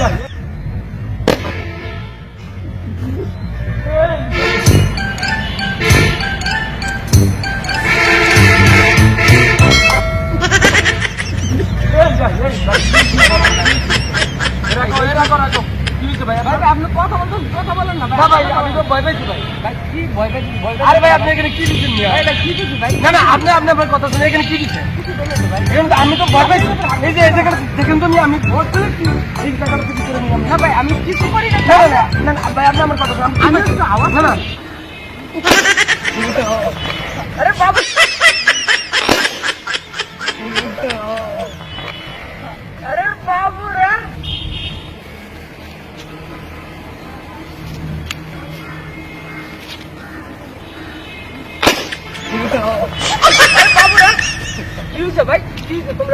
আপনি কথা বলতেন কথা বলেন না ভাই। আমি তো ভয় পাইছি ভাই। ভাই কি ভয় পাইছি ভয় আরে ভাই আপনি এখানে কি দিচ্ছেন মিয়া? এটা কি দিছি ভাই? না না আপনি আপনি আপনার কথা শুনে এখানে কি দিচ্ছেন? এখানে আমি তো ভয় পাইছি। এই যে জায়গাটা দেখেন তো আমি ভোট কি এই থেকে করে নিয়ে না ভাই আমি কিছু করি না। না না, না না ভাই আপনি আমার কথা শুনুন। আমি একটু আওয়াজ না না। আরে বাবা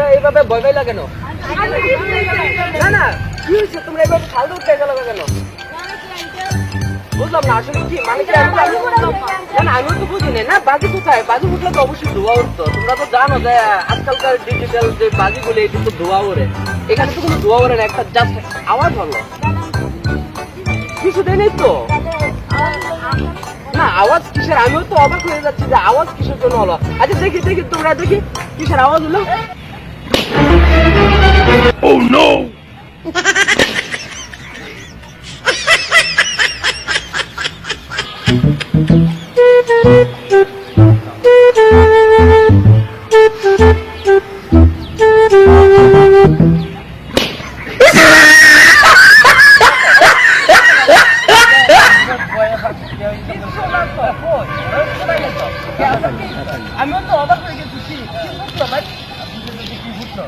তোমরা এইভাবে না না, কি হয়েছে? তোমরা এইভাবে ফালতু উঠতে গেল কেন? বুঝলাম না, আসলে কি? মানে কি না আমি তো বুঝি না, বাজি কোথায়? বাজি উঠলে তো অবশ্যই ধোয়া উঠতো। তোমরা তো জানো যে আজকালকার ডিজিটাল যে বাজিগুলো তো ধোয়া ওড়ে। এখানে তো কোনো ধোয়া ওড়ে না, একটা জাস্ট আওয়াজ হলো। কিছু দেয়নি তো? না, আওয়াজ কিসের? আমিও তো অবাক হয়ে যাচ্ছি যে আওয়াজ কিসের জন্য হলো? আচ্ছা দেখি দেখি তোমরা, দেখি কিসের আওয়াজ হলো। আমিও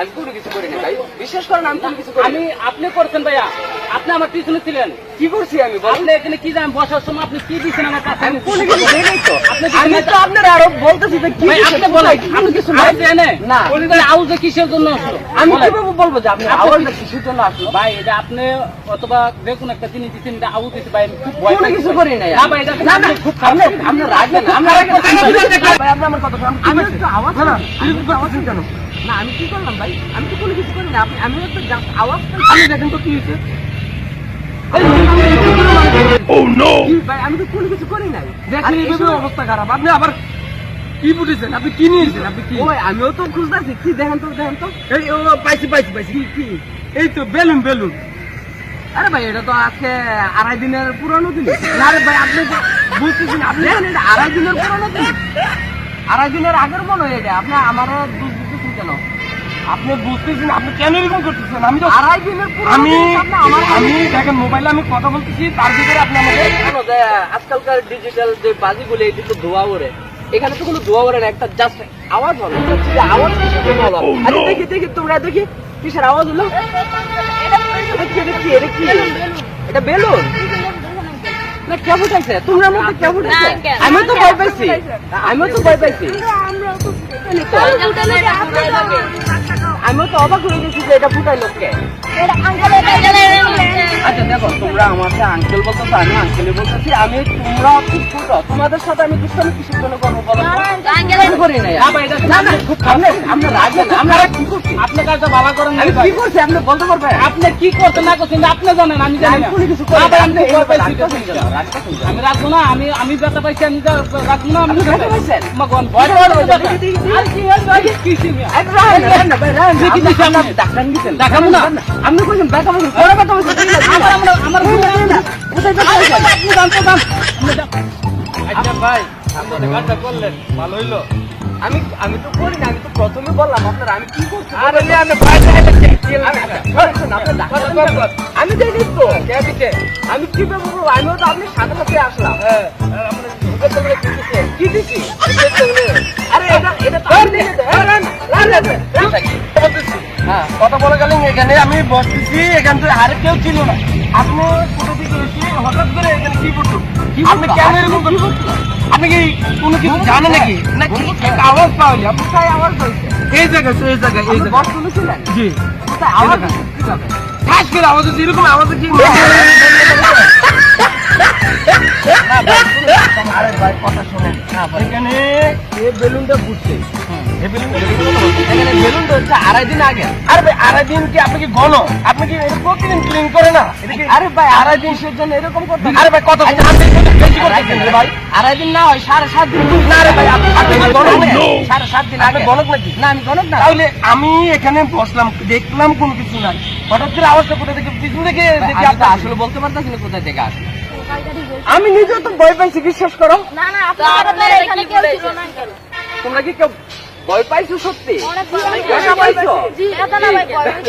আমি কোনো কিছু করি না ভাই। বিশ্বাস করেন আমি কোনো কিছু করি আমি আপনি করছেন ভাইয়া। আপনি আমার পিছনে ছিলেন। কি করছি আমি আপনি এখানে কি জানেন বসার সময় আপনি কি দিচ্ছেন আমার কাছে? আমি কোনো কিছু দেই নাই তো। আমি তো আপনার আরও বলতেছি যে কি আপনি বলেন। আপনি কিছু জানে না। বলি আউজে কিসের জন্য আসলো? আমি কীভাবে বলব যে আপনি আপনি কিসের জন্য আসলো? ভাই এটা আপনি অথবা দেখুন একটা জিনিস দিচ্ছেন এটা আউজ দিতে ভাই আমি খুব ভয় কোনো কিছু করি নাই না ভাই এটা না না খুব খারাপ আপনি রাখবেন না। রাখবেন ভাই আপনি আমার কথা শুনুন। আমি একটু আওয়াজ না আমি একটু আওয়াজ কেন? না আমি কি করলাম ভাই? আমি তো কোনো কিছু করি না। আপনি আমি একটু আওয়াজ আমি দেখেন তো কি হয়েছে। আমি তো কোনো কিছু করি নাই। দেখেন এইভাবে অবস্থা খারাপ। আপনি আবার কি বুঝেছেন? আপনি কি নিয়েছেন? আপনি কি? ওই আমিও তো খুঁজতেছি। কি দেখেন তো দেখেন তো। এই ও পাইছি পাইছি পাইছি। কি কি? এই তো বেলুন বেলুন। আরে ভাই এটা তো আজকে আড়াই দিনের পুরনো দিন। না রে ভাই আপনি তো বুঝতেছেন আপনি আড়াই দিনের পুরনো দিন। আড়াই দিনের আগের মনে হয় এটা। আপনি আপনি বুঝতেছেন আপনি কেন এরকম করতেছেন আমি তো আড়াই দিনের পুরনো আমি আমার আমি দেখেন মোবাইলে আমি কথা বলতেছি তার ভিতরে আপনি আমাকে জানো আজকালকার ডিজিটাল যে বাজিগুলো এটি তো ধোয়া ওড়ে এখানে তো কোনো ধোয়া ওড়ে না একটা জাস্ট আওয়াজ হলো আওয়াজ কিসের জন্য হলো আচ্ছা দেখি দেখি তোমরা দেখি কিসের আওয়াজ হলো এটা কি এটা কি এটা বেলুন না কে ফুটাইছে তোমরা মধ্যে কে ফুটাইছে আমি তো ভয় পাইছি আমিও তো ভয় পাইছি তো অবাক হয়ে গেছি যে এটা ফুটাই লোককে। আচ্ছা দেখো তোমরা আমাকে আঙ্কেল বলতেছো আমি আঙ্কেলে বলতেছি আমি তোমরা খুব ছোট। তোমাদের সাথে আমি দুষ্টামি কিসের জন্য করব বলো তো? করি না আপনি রাখবেন আমরা কি আপনি কাজটা ভালো করেন ভাই কি করছি? আপনি বলতে পারবেন আপনি কি করতে না করছেন? আপনি জানেন আমি জানি আমি না। কিছু না। না, আমি আপনি পাইছি রাখব না আমি আমি ব্যথা পাইছি আমি রাখব না আপনি ব্যথা পাইছেন? মগন ভয় দেখি, পাইছি দেখি, দেখি, দেখি। আর কি হল কি ছিল এই রাখেন না, ভাই, রাখেন না। আপনি? দেখাবো না। কইছেন আমার আমার কোথায় জানতে আচ্ছা ভাই কাজটা করলেন। ভালো হইল? আমি আমি তো করি না আমি তো প্রথমে বললাম আপনার আমি কি করছি? আরে আমি আমি-? আমি দেখি তো আমি কি বলব আমিও তো আপনি সাথে সাথে আসলাম। হ্যাঁ তোমরা কি আরে এটা এটা হ্যাঁ। হ্যাঁ কথা বলে গেলেন এখানে আমি বসতেছি এখান থেকে আর কেউ ছিল না। আপনি হঠাৎ করে এখানে কি করতো কি আপনি কেন এরকম করতো? আপনি কি কোনো কিছু জানেন নাকি? নাকি আওয়াজ পাওয়া যায় কোথায় আওয়াজ হয়েছে এই জায়গায় এই জায়গায় এই জায়গায়। বস শুনেছিলেন? জি। কোথায় আওয়াজ? ঠাস করে আওয়াজ হচ্ছে এরকম আওয়াজ কি আরে ভাই কথা শুনেন। এখানে এই বেলুনটা বেলুনটা এখানে বেলুন তো হচ্ছে আড়াই দিন আগে। আরে ভাই আড়াই দিন কি আপনি কি গণ? আপনি কি প্রতিদিন ক্লিন করে না? আরে ভাই আড়াই দিন সের জন্য এরকম করতে আরে ভাই কথা শুনুন, আপনি একটু বেশি করতেছেন ভাই। আড়াই দিন না হয় সাড়ে সাত দিন। না রে ভাই আপনি আপনি কি গণক নাকি? সাড়ে সাত দিন আগে। গণক নাকি? না আমি গণক না। তাহলে আমি এখানে বসলাম দেখলাম কোনো কিছু নাই। হঠাৎ করে আওয়াজটা কোথা থেকে পিছন থেকে দেখি আমি তো আসলে বলতে পারতেছি না কোথায় থেকে আসে আমি নিজেও তো ভয় পাইছি বিশ্বাস করো। না না আপনার এখানে কেউ ছিল না তোমরা কি কেউ ভয় পাইছো সত্যি ব্যথা পাইছো?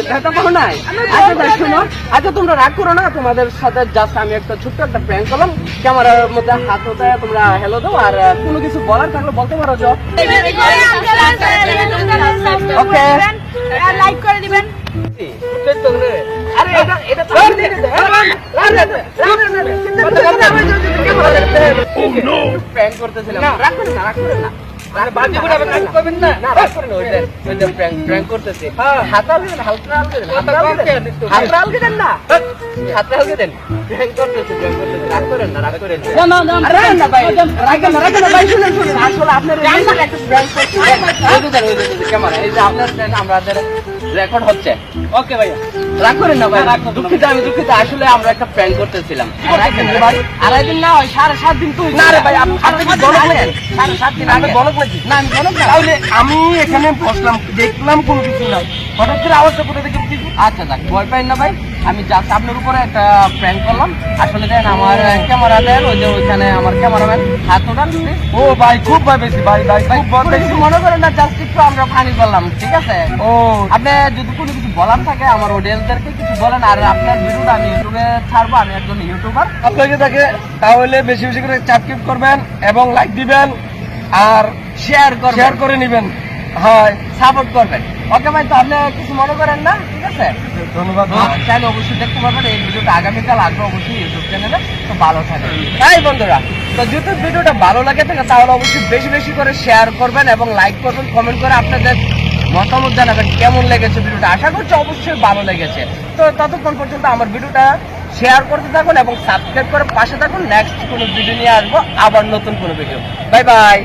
ব্যথা পাও নাই আচ্ছা শোনো আচ্ছা তোমরা রাগ করো না তোমাদের সাথে জাস্ট আমি একটা ছোট্ট একটা প্র্যাঙ্ক করলাম ক্যামেরার মধ্যে হাত হতে তোমরা হ্যালো দাও আর কোনো কিছু বলার থাকলে বলতে পারো ওকে লাইক করে দিবেন আরে এটা এটা প্র্যাঙ্ক করতেছিলাম রাগ না রাগ না আরে বাজে করে প্র্যাঙ্ক করবেন না। না রাগ করেন ওই যে ওই যে প্র্যাঙ্ক প্র্যাঙ্ক করতেছি। হাত আলগে দেন হালকা আলগে দেন। দেন। না। হাত আলগে দেন। প্র্যাঙ্ক করতেছি প্র্যাঙ্ক করতেছি। রাগ করেন না রাগ করেন। না আরে না ভাই। রাগ না রাগ না ভাই। শুনেন শুনেন আসলে আপনার এই যে প্র্যাঙ্ক করছি ওই যে ওই যে ক্যামেরা এই যে আপনার দেন, আমাদের রেকর্ড হচ্ছে। ওকে ভাইয়া। রাগ করেন না ভাই। দুঃখিত আমি দুঃখিত। আসলে আমরা একটা প্র্যাঙ্ক করতেছিলাম। আড়াই দিন না হয় সাড়ে সাত দিন তো না রে ভাই, আপনি কি গণক নাকি? সাড়ে সাত দিন আগে। গণক নাকি? না আমি গণক না। তাহলে আমি এখানে বসলাম দেখলাম কোনো কিছু নাই। হঠাৎ করে আওয়াজটা কোথা থেকে আচ্ছা যাক ভয় পাই না ভাই। আমি জাস্ট আপনার উপরে একটা প্র্যাঙ্ক করলাম। আসলে দেন আমার ক্যামেরা দেন ওই যে ওইখানে আমার ক্যামেরাম্যান হাত ওঠান ও ভাই খুব ভয় পেয়েছি ভাই ভাই ভাই খুব কিছু মনে করেন না জাস্ট একটু আমরা ফানি করলাম ঠিক আছে? ও। আপনি যদি কোনো কিছু বলার থাকে আমার অডিয়েন্সদেরকে কিছু বলেন আর আপনার ভিডিওটা আমি ইউটিউবে ছাড়বো আমি একজন ইউটিউবার আপনাকে দেখে তাহলে বেশি বেশি করে সাবস্ক্রাইব করবেন এবং লাইক দিবেন আর শেয়ার করবেন। শেয়ার করে নেবেন। হয় সাপোর্ট করবেন। ওকে ভাই তো আপনি কিছু মনে করেন না? আছে? ধন্যবাদ। চাইলে অবশ্যই দেখতে পারবেন এই ভিডিওটা আগামীকাল আসবে অবশ্যই ইউটিউব চ্যানেলে তো ভালো থাকে তাই বন্ধুরা তো যদি ভিডিওটা ভালো লাগে থাকে তাহলে অবশ্যই বেশি বেশি করে শেয়ার করবেন এবং লাইক করবেন কমেন্ট করে আপনাদের মতামত জানাবেন কেমন লেগেছে ভিডিওটা? আশা করছি অবশ্যই ভালো লেগেছে। তো ততক্ষণ পর্যন্ত আমার ভিডিওটা শেয়ার করতে থাকুন এবং সাবস্ক্রাইব করে পাশে থাকুন। নেক্সট কোনো ভিডিও নিয়ে আসব আবার নতুন কোনো ভিডিও বাই বাই